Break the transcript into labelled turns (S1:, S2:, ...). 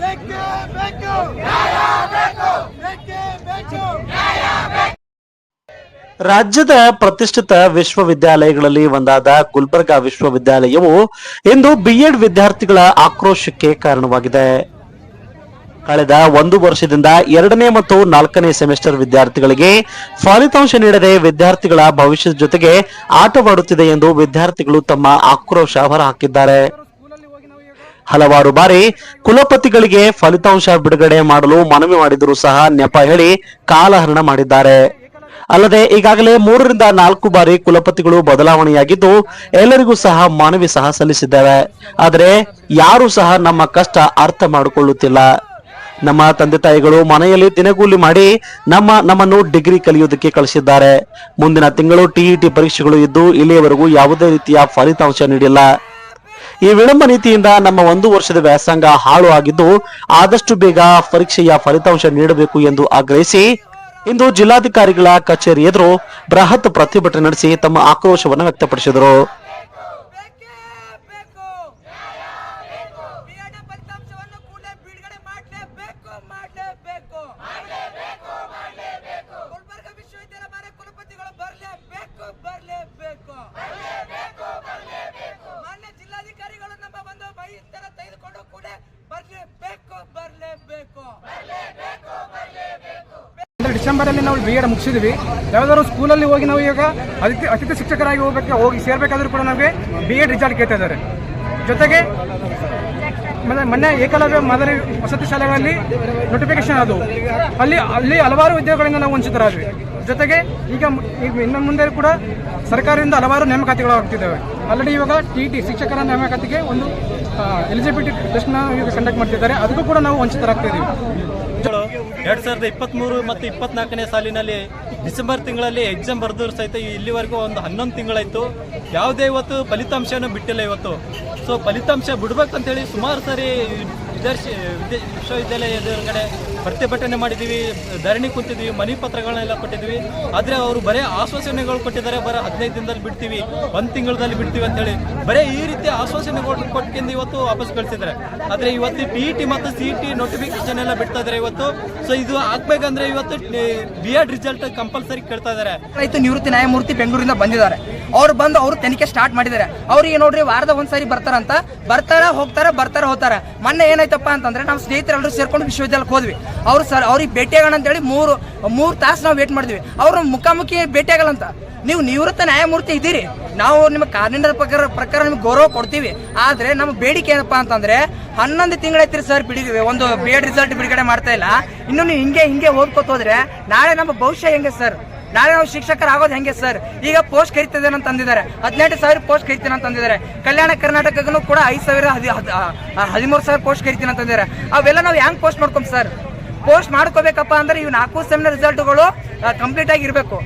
S1: ಬೇಕೇ ಬೇಕು ಬೇಕೇ ಬೇಕು
S2: ರಾಜ್ಯದ ಪ್ರತಿಷ್ಠಿತ ವಿಶ್ವವಿದ್ಯಾಲಯಗಳಲ್ಲಿ ಒಂದಾದ ಗುಲ್ಬರ್ಗಾ ವಿಶ್ವವಿದ್ಯಾಲಯವು ಇಂದು ಬಿಎಡ್ ವಿದ್ಯಾರ್ಥಿಗಳ ಆಕ್ರೋಶಕ್ಕೆ ಕಾರಣವಾಗಿದೆ. ಕಳೆದ ಒಂದು ವರ್ಷದಿಂದ ಎರಡನೇ ಮತ್ತು ನಾಲ್ಕನೇ ಸೆಮಿಸ್ಟರ್ ವಿದ್ಯಾರ್ಥಿಗಳಿಗೆ ಫಲಿತಾಂಶ ನೀಡದೆ ವಿದ್ಯಾರ್ಥಿಗಳ ಭವಿಷ್ಯದ ಜೊತೆಗೆ ಆಟವಾಡುತ್ತಿದೆ ಎಂದು ವಿದ್ಯಾರ್ಥಿಗಳು ತಮ್ಮ ಆಕ್ರೋಶ ಹೊರಹಾಕಿದ್ದಾರೆ. ಹಲವಾರು ಬಾರಿ ಕುಲಪತಿಗಳಿಗೆ ಫಲಿತಾಂಶ ಬಿಡುಗಡೆ ಮಾಡಲು ಮನವಿ ಮಾಡಿದರೂ ಸಹ ನೆಪ ಹೇಳಿ ಕಾಲಹರಣ ಮಾಡಿದ್ದಾರೆ. ಅಲ್ಲದೆ ಈಗಾಗಲೇ ಮೂರರಿಂದ ನಾಲ್ಕು ಬಾರಿ ಕುಲಪತಿಗಳು ಬದಲಾವಣೆಯಾಗಿದ್ದು ಎಲ್ಲರಿಗೂ ಸಹ ಮನವಿ ಸಹ ಸಲ್ಲಿಸಿದ್ದೇವೆ. ಆದರೆ ಯಾರು ಸಹ ನಮ್ಮ ಕಷ್ಟ ಅರ್ಥ ಮಾಡಿಕೊಳ್ಳುತ್ತಿಲ್ಲ. ನಮ್ಮ ತಂದೆ ತಾಯಿಗಳು ಮನೆಯಲ್ಲಿ ದಿನಗೂಲಿ ಮಾಡಿ ನಮ್ಮ ನಮ್ಮನ್ನು ಡಿಗ್ರಿ ಕಲಿಯುವುದಕ್ಕೆ ಕಳಿಸಿದ್ದಾರೆ. ಮುಂದಿನ ತಿಂಗಳು ಟಿಇಟಿ ಪರೀಕ್ಷೆಗಳು ಇದ್ದು ಇಲ್ಲಿಯವರೆಗೂ ಯಾವುದೇ ರೀತಿಯ ಫಲಿತಾಂಶ ನೀಡಿಲ್ಲ. ಈ ವಿಳಂಬ ನೀತಿಯಿಂದ ನಮ್ಮ ಒಂದು ವರ್ಷದ ವ್ಯಾಸಂಗ ಹಾಳು ಆಗಿದ್ದು ಆದಷ್ಟು ಬೇಗ ಪರೀಕ್ಷೆಯ ಫಲಿತಾಂಶ ನೀಡಬೇಕು ಎಂದು ಆಗ್ರಹಿಸಿ ಇಂದು ಜಿಲ್ಲಾಧಿಕಾರಿಗಳ ಕಚೇರಿ ಎದುರು ಬೃಹತ್ ಪ್ರತಿಭಟನೆ ನಡೆಸಿ ತಮ್ಮ ಆಕ್ರೋಶವನ್ನು ವ್ಯಕ್ತಪಡಿಸಿದರು.
S3: ಅಂದ್ರೆ ಡಿಸೆಂಬರಲ್ಲಿ ನಾವು ಬಿ ಎಡ್ ಮುಗಿಸಿದ್ವಿ. ಯಾವ್ದಾದ್ರು ಸ್ಕೂಲಲ್ಲಿ ಹೋಗಿ ನಾವು ಈಗ ಅತಿಥಿ ಅತಿಥಿ ಶಿಕ್ಷಕರಾಗಿ ಹೋಗಬೇಕು, ಹೋಗಿ ಸೇರಬೇಕಾದ್ರೂ ಕೂಡ ನಮಗೆ ಬಿ ಎಡ್ ರಿಸಲ್ಟ್ ಕೇಳ್ತಾ ಇದ್ದಾರೆ ಜೊತೆಗೆ ಮೊನ್ನೆ ಏಕಲವ್ಯ ಮಾದರಿ ವಸತಿ ಶಾಲೆಗಳಲ್ಲಿ ನೋಟಿಫಿಕೇಶನ್ ಅದು. ಅಲ್ಲಿ ಅಲ್ಲಿ ಹಲವಾರು ಉದ್ಯೋಗಗಳಿಂದ ನಾವು ವಂಚಿತರಾದ್ವಿ. ಜೊತೆಗೆ ಈಗ ಈಗ ಇನ್ನು ಮುಂದೆ ಕೂಡ ಸರ್ಕಾರದಿಂದ ಹಲವಾರು ನೇಮಕಾತಿಗಳು ಆಗ್ತಿದ್ದಾವೆ. ಆಲ್ರೆಡಿ ಇವಾಗ ಟಿ ಟಿ ಶಿಕ್ಷಕರ ನೇಮಕಾತಿಗೆ ಒಂದು ಎಲಿಜಿಬಿಲಿಟಿ ಟೆಸ್ಟ್ನ ಕಂಡಕ್ಟ್ ಮಾಡ್ತಿದ್ದಾರೆ. ಅದಕ್ಕೂ ಕೂಡ ನಾವು ವಂಚಿತರಾಗ್ತಿದ್ದೀವಿ
S4: ಎರಡ್ ಸಾವಿರದ ಇಪ್ಪತ್ತ್ಮೂರು ಮತ್ತು ಇಪ್ಪತ್ನಾಲ್ಕನೇ ಸಾಲಿನಲ್ಲಿ ಡಿಸೆಂಬರ್ ತಿಂಗಳಲ್ಲಿ ಎಕ್ಸಾಮ್ ಬರೆದ್ರು ಸಹಿತ ಇಲ್ಲಿವರೆಗೂ ಒಂದು ಹನ್ನೊಂದು ತಿಂಗಳಾಯಿತು. ಯಾವುದೇ ಇವತ್ತು ಫಲಿತಾಂಶನೂ ಬಿಟ್ಟಿಲ್ಲ ಇವತ್ತು. ಸೊ ಫಲಿತಾಂಶ ಬಿಡ್ಬೇಕಂತೇಳಿ ಸುಮಾರು ಸಾರಿ ವಿದ್ಯಾರ್ಥಿ ವಿಶ್ವವಿದ್ಯಾಲಯ ಎದುರುಗಡೆ ಪ್ರತಿಭಟನೆ ಮಾಡಿದ್ದೀವಿ, ಧರಣಿ ಕೂತಿದ್ದೀವಿ, ಮನಿ ಪತ್ರಗಳನ್ನೆಲ್ಲ ಕೊಟ್ಟಿದ್ದೀವಿ. ಆದರೆ ಅವರು ಬರೇ ಆಶ್ವಾಸನೆಗಳು ಕೊಟ್ಟಿದ್ದಾರೆ, ಬರೀ ಹದಿನೈದು ದಿನದಲ್ಲಿ ಬಿಡ್ತೀವಿ, ಒಂದು ತಿಂಗಳಲ್ಲಿ ಬಿಡ್ತೀವಿ ಅಂತೇಳಿ. ಬರೀ ಈ ರೀತಿ ಆಶ್ವಾಸನೆಗಳು ಕೊಟ್ಕೊಂಡು ಇವತ್ತು ವಾಪಸ್ ಕಳಿಸಿದ್ದಾರೆ. ಆದರೆ ಇವತ್ತು ಟಿ ಇ ಟಿ ಮತ್ತು ಸಿ ಇ ಟಿ ನೋಟಿಫಿಕೇಶನ್ ಎಲ್ಲ ಬಿಡ್ತಾ ಇದ್ದಾರೆ ಇವತ್ತು. ಸೊ ಇದು ಆಗ್ಬೇಕಂದ್ರೆ ಇವತ್ತು ಬಿ ಎಡ್ ರಿಸಲ್ಟ್ ಕಂಪಲ್ಸರಿ ಕೇಳ್ತಾ ಇದ್ದಾರೆ.
S5: ರೈತ ನಿವೃತ್ತಿ ನ್ಯಾಯಮೂರ್ತಿ ಬೆಂಗಳೂರಿಂದ ಬಂದಿದ್ದಾರೆ. ಅವ್ರು ಬಂದು ಅವರು ತನಿಖೆ ಸ್ಟಾರ್ಟ್ ಮಾಡಿದ್ದಾರೆ. ಅವ್ರಿಗೆ ನೋಡ್ರಿ ವಾರದ ಒಂದ್ಸರಿ ಬರ್ತಾರಂತ. ಬರ್ತಾರ, ಹೋಗ್ತಾರ ಬರ್ತಾರ, ಹೋಗ್ತಾರ. ಮೊನ್ನೆ ಏನಾಯ್ತಪ್ಪ ಅಂತಂದ್ರೆ ನಾವು ಸ್ನೇಹಿತರೆಲ್ಲರೂ ಸೇರ್ಕೊಂಡು ವಿಶ್ವವಿದ್ಯಾಲಯಕ್ಕೆ ಹೋದ್ವಿ. ಅವ್ರು ಸರ್, ಅವ್ರಿಗೆ ಭೇಟಿಯಾಗೋಣ ಅಂತೇಳಿ ಮೂರು ಮೂರು ತಾಸು ನಾವು ವೇಟ್ ಮಾಡಿದ್ವಿ. ಅವ್ರು ಮುಖಾಮುಖಿ ಭೇಟಿಯಾಗಲ್ಲ ನೀವು ನಿವೃತ್ತ ನ್ಯಾಯಮೂರ್ತಿ ಇದ್ದೀರಿ. ನಾವು ನಿಮ್ಮ ಕಾನೂನಿನ ಪ್ರಕಾರ ಪ್ರಕಾರ ನಿಮ್ಗೆ ಗೌರವ ಕೊಡ್ತೀವಿ. ಆದ್ರೆ ನಮ್ಮ ಬೇಡಿಕೆ ಏನಪ್ಪ ಅಂತಂದ್ರೆ ಹನ್ನೊಂದು ತಿಂಗಳೈತ್ರಿ ಸರ್ ಬಿಡಿದ್ವಿ ಒಂದು ಬಿ ಎಡ್ ರಿಸಲ್ಟ್ ಬಿಡುಗಡೆ ಮಾಡ್ತಾ ಇಲ್ಲ. ಇನ್ನು ನೀವು ಹಿಂಗೆ ಹಿಂಗೆ ಓದ್ಕೋತ ಹೋದ್ರೆ ನಾಳೆ ನಮ್ಮ ಭವಿಷ್ಯ ಹೆಂಗೆ ಸರ್ ನಾಳೆ ನಾವು ಶಿಕ್ಷಕರಾಗೋದು ಹೆಂಗೆ ಸರ್? ಈಗ ಪೋಸ್ಟ್ ಕರಿತಿದ್ದೇನೆ ಅಂತ ಹದಿನೆಂಟು ಸಾವಿರ ಪೋಸ್ಟ್ ಕರಿತೀನಿ ಅಂತ ಅಂದಿದ್ದಾರೆ. ಕಲ್ಯಾಣ ಕರ್ನಾಟಕಕ್ಕೂ ಕೂಡ ಐದು ಸಾವಿರ ಹದಿ ಹದಿಮೂರು ಸಾವಿರ ಪೋಸ್ಟ್ ಕರಿತೀನಿ ಅಂತಂದಿದ್ದಾರೆ ಅವೆಲ್ಲ ನಾವು ಹೆಂಗೆ ಪೋಸ್ಟ್ ಮಾಡ್ಕೊಂಬ ಸರ್? ಪೋಸ್ಟ್ ಮಾಡ್ಕೋಬೇಕಪ್ಪ ಅಂದ್ರೆ ಇವು ನಾಲ್ಕು ಸೆಮಿನ ರಿಸಲ್ಟ್ಗಳು ಕಂಪ್ಲೀಟ್ ಆಗಿ ಇರಬೇಕು